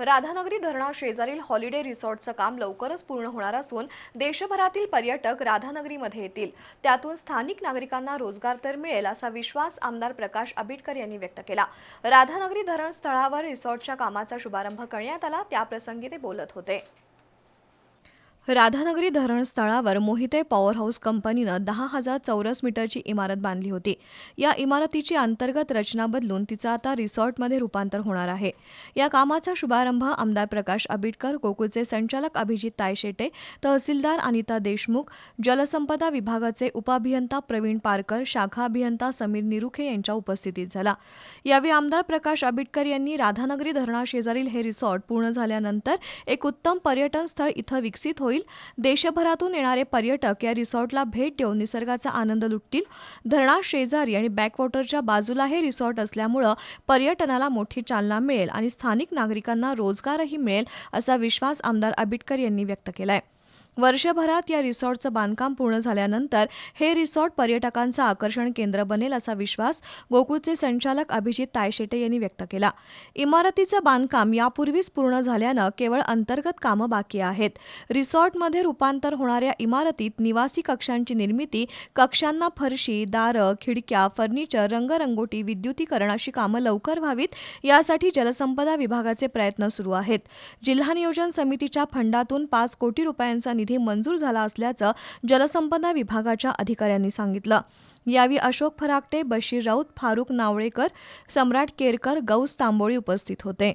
Radhanagari धरणाशेजारील holiday रिसॉर्टचं काम लवकरच पूर्ण होणार असून देशभरातील पर्यटक राधानगरीमध्ये येतील. त्यातून स्थानिक नागरिकांना रोजगार तर मिळेल असा विश्वास आमदार प्रकाश आबिटकर यांनी व्यक्त केला. राधानगरी धरण स्थळावर रिसॉर्टच्या कामाचा शुभारंभ करण्यात आला त्याप्रसंगी ते बोलत होते. राधानगरी धरणस्थळावर मोहिते पॉवर हाऊस कंपनीनं दहा हजार चौरस मीटरची इमारत बांधली होती. या इमारतीची अंतर्गत रचना बदलून तिचं आता रिसॉर्टमध्ये रूपांतर होणार आहे. या कामाचा शुभारंभ आमदार प्रकाश आबिटकर गोकुळचे संचालक अभिजित तायशेटे तहसीलदार अनिता देशमुख जलसंपदा विभागाचे उपअभियंता प्रवीण पारकर शाखा अभियंता समीर निरुखे यांच्या उपस्थितीत झाला. यावेळी आमदार प्रकाश आंबेडकर यांनी राधानगरी धरणाशेजारील हे रिसॉर्ट पूर्ण झाल्यानंतर एक उत्तम पर्यटन स्थळ इथं विकसित होईल. देशभरातून येणारे पर्यटक या रिसॉर्टला भेट देऊन निसर्गाचा आनंद लुटतील. धरणा शेजारी आणि बॅकवॉटरच्या बाजूला हे रिसॉर्ट असल्यामुळं पर्यटनाला मोठी चालना मिळेल आणि स्थानिक नागरिकांना रोजगारही मिळेल असा विश्वास आमदार आबिटकर यांनी व्यक्त केलाय. वर्षभरात या रिसॉर्टचं बांधकाम पूर्ण झाल्यानंतर हे रिसॉर्ट पर्यटकांचं आकर्षण केंद्र बनेल असा विश्वास गोकुळचे संचालक अभिजित तायशेटे यांनी व्यक्त केला. इमारतीचं बांधकाम यापूर्वीच पूर्ण झाल्यानं केवळ अंतर्गत कामं बाकी आहेत. रिसॉर्टमध्ये रूपांतर होणाऱ्या इमारतीत निवासी कक्षांची निर्मिती कक्षांना फरशी दारं खिडक्या फर्निचर रंगरंगोटी विद्युतीकरण अशी कामं लवकर व्हावीत यासाठी जलसंपदा विभागाचे प्रयत्न सुरू आहेत. जिल्हा नियोजन समितीच्या फंडातून पाच कोटी रुपयांचा निधी मंजूर झाला असल्याचं जलसंपदा विभागाच्या अधिकाऱ्यांनी सांगितलं. यावेळी अशोक फराकटे बशीर राऊत फारुख नावळेकर सम्राट केरकर गौस तांबोळी उपस्थित होते.